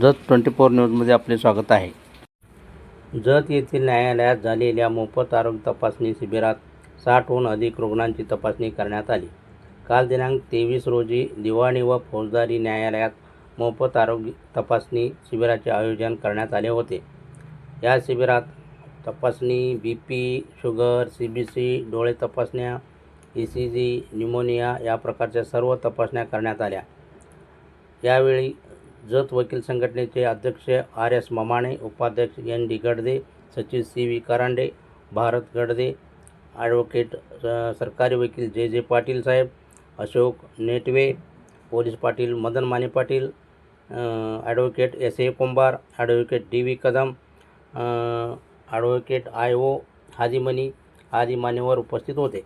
Jat twenty four न्यूजमध्ये आपले स्वागत आहे. जत येथील न्यायालयात झालेल्या मोफत आरोग्य तपासणी शिबिरात साठहून अधिक रुग्णांची तपासणी करण्यात आली. काल दिनांक तेवीस रोजी दिवाणी व फौजदारी न्यायालयात मोफत आरोग्य तपासणी शिबिराचे आयोजन करण्यात आले होते. या शिबिरात तपासणी B P sugar C B C डोळे तपासण्या ई सी जी न्यूमोनिया या प्रकारच्या सर्व तपासण्या करण्यात आल्या. यावेळी जत वकील संघटनेचे अध्यक्ष आर एस ममाणे उपाध्यक्ष एन डी गडदे सचिव C V Karande Bharat Gadade advocate सरकारी वकील J J Patil Saheb Ashok Netawe police Patil Madan Mane Patil advocate S A Kumbhar advocate D V Kadam advocate I O Hajimani आदी मान्यवर उपस्थित होते.